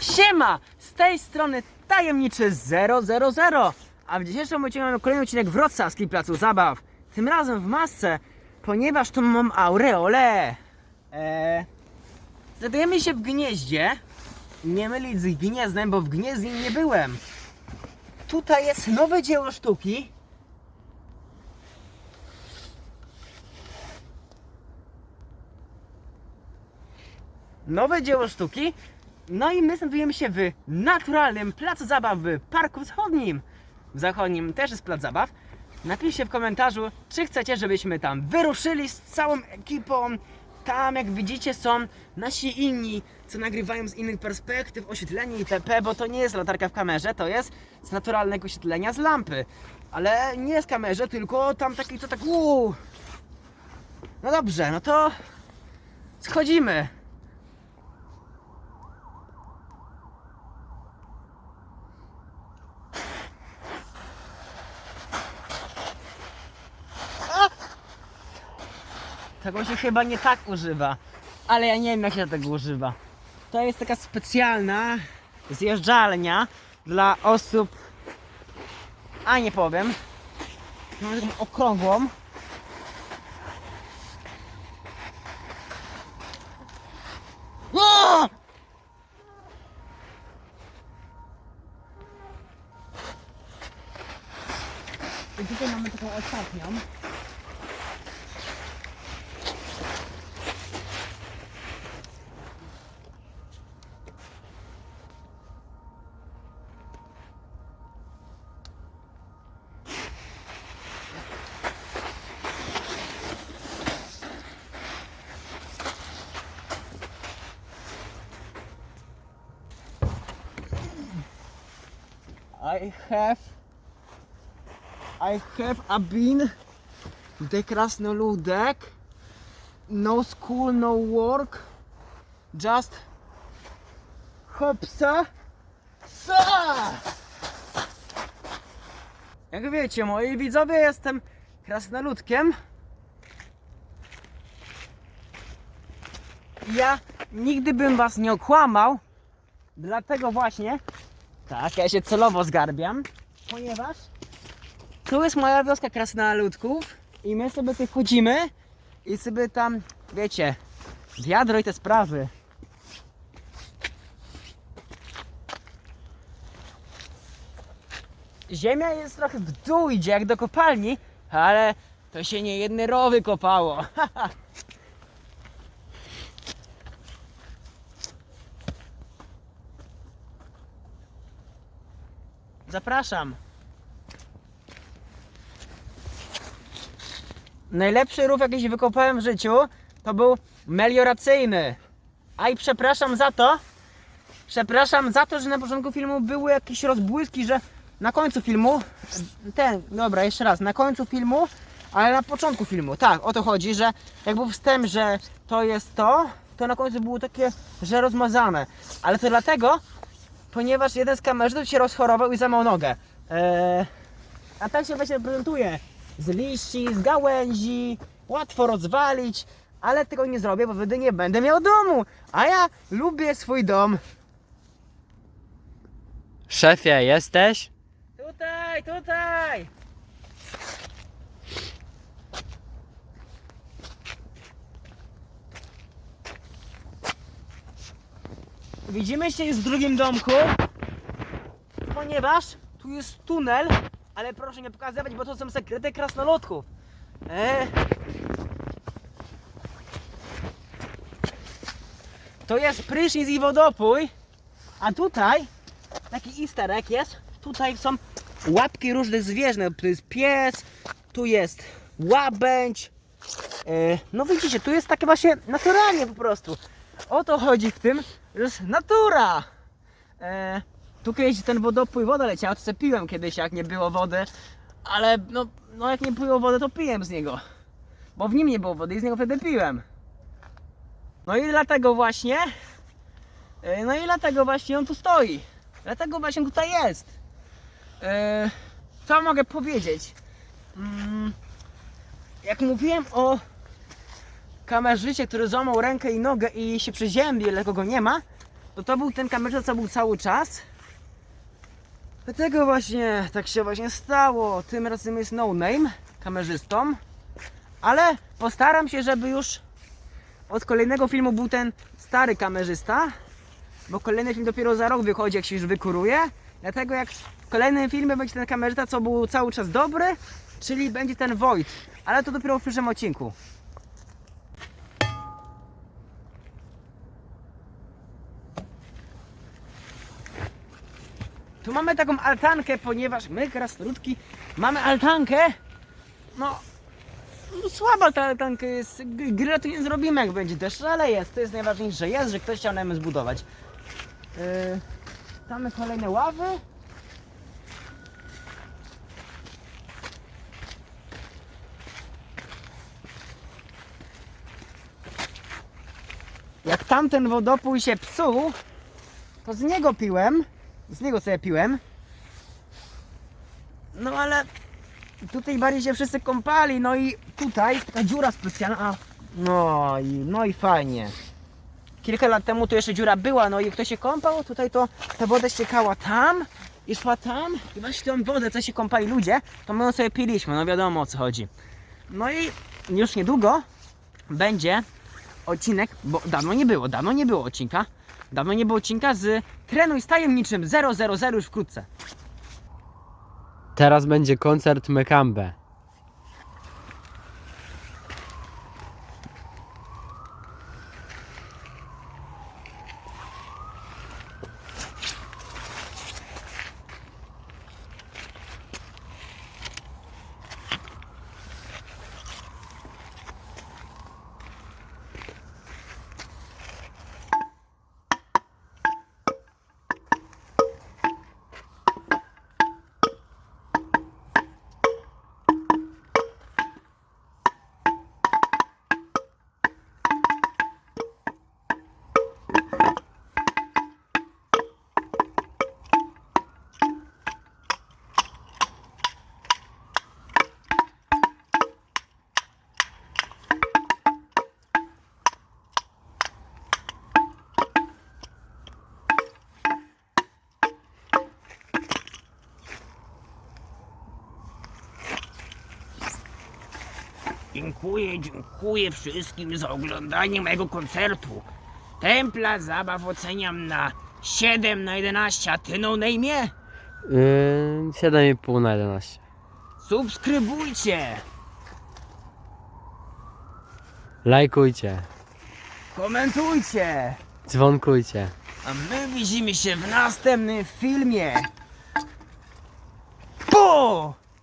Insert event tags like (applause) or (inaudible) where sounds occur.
Siema! Z tej strony tajemniczy 000, a w dzisiejszym odcinku mamy kolejny odcinek wrocławskiej placu zabaw. Tym razem w masce, ponieważ tu mam aureolę. Eee, znajdujemy się w gnieździe. Nie mylić z gniezdem, bo w gnieździe nie byłem. Tutaj jest nowe dzieło sztuki. nowe dzieło sztuki. No i my znajdujemy się w naturalnym placu zabaw w Parku Wschodnim. W zachodnim też jest plac zabaw. Napiszcie w komentarzu, czy chcecie, żebyśmy tam wyruszyli z całą ekipą. Tam, jak widzicie, są nasi inni, co nagrywają z innych perspektyw, oświetlenie itp., bo to nie jest latarka w kamerze, to jest z naturalnego oświetlenia z lampy. Ale nie z kamerze, tylko tam taki, co tak uuu. No dobrze, no to schodzimy. Tego się chyba nie tak używa. Ale ja nie wiem jak się tego używa. To jest taka specjalna zjeżdżalnia dla osób. A nie powiem. Mam taką okrągłą. O! I tutaj mamy taką ostatnią. I have I have a bin the krasnoludek no school no work just hopsa sa! Jak wiecie moi widzowie jestem krasnoludkiem. Ja nigdy bym was nie okłamał dlatego właśnie tak, ja się celowo zgarbiam, ponieważ tu jest moja wioska krasnoludków i my sobie tu chodzimy i sobie tam, wiecie, wiadro i te sprawy. Ziemia jest trochę w dół idzie, jak do kopalni, ale to się nie jedne rowy kopało. (laughs) Zapraszam. Najlepszy rów, jaki wykopałem w życiu, to był melioracyjny. A i przepraszam za to. Przepraszam za to, że na początku filmu były jakieś rozbłyski, że na końcu filmu. Ten, dobra, jeszcze raz. Na końcu filmu, ale na początku filmu. Tak, o to chodzi, że jak był wstęp, że to jest to, to na końcu było takie, że rozmazane. Ale to dlatego, ponieważ jeden z kamerzystów się rozchorował i złamał nogę. Eee, a tak się właśnie prezentuje. Z liści, z gałęzi, łatwo rozwalić, ale tego nie zrobię, bo wtedy nie będę miał domu. A ja lubię swój dom. Szefie, jesteś? Tutaj, tutaj! Widzimy się już w drugim domku, ponieważ tu jest tunel, ale proszę nie pokazywać, bo to są sekrety krasnoludków. E... To jest prysznic i wodopój, a tutaj taki easter egg jest. Tutaj są łapki różnych zwierząt. Tu jest pies, tu jest łabędź. E, no widzicie, tu jest takie właśnie naturalnie po prostu. O to chodzi w tym, że natura. E, tu kiedyś ten wodopój, woda leciała, to sobie piłem kiedyś jak nie było wody. Ale no, no jak nie było wody, to piłem z niego. Bo w nim nie było wody i z niego wtedy piłem. No i dlatego właśnie, e, no i dlatego właśnie on tu stoi. Dlatego właśnie tutaj jest. Eee, co mogę powiedzieć? Mm, jak mówiłem o kamerzycie, który złamał rękę i nogę i się przeziębił, ale go nie ma, to to był ten kamerzysta, co był cały czas. Dlatego właśnie tak się właśnie stało. Tym razem jest no name kamerzystą. Ale postaram się, żeby już od kolejnego filmu był ten stary kamerzysta. Bo kolejny film dopiero za rok wychodzi, jak się już wykuruje. Dlatego jak w kolejnym filmie będzie ten kamerzysta, co był cały czas dobry, czyli będzie ten Void. Ale to dopiero w przyszłym odcinku. Tu mamy taką altankę, ponieważ my, krasnoludki, mamy altankę. No, no słaba ta altanka jest. Grilla tu nie zrobimy, jak będzie deszcz, ale jest. To jest najważniejsze. Jest, że ktoś chciał nam zbudować. Yy, mamy kolejne ławy. Jak tamten wodopój się psuł, to z niego piłem. Z niego sobie piłem. No ale tutaj bardziej się wszyscy kąpali, no i tutaj taka dziura specjalna. No i, no i fajnie. Kilka lat temu tu jeszcze dziura była, no i kto się kąpał, tutaj to ta woda ściekała tam i szła tam. I właśnie tą wodę, co się kąpali ludzie, to my ją sobie piliśmy, no wiadomo o co chodzi. No i już niedługo będzie odcinek, bo dawno nie było, dawno nie było odcinka. Dawno nie było odcinka z Trenuj z tajemniczym 000 już wkrótce. Teraz będzie koncert Mekambe. Dziękuję, dziękuję wszystkim za oglądanie mojego koncertu. Templa zabaw oceniam na 7 na 11, a ty no name? Yy, 7,5 na 11. Subskrybujcie, Lajkujcie, komentujcie, dzwonkujcie. a my widzimy się w następnym filmie.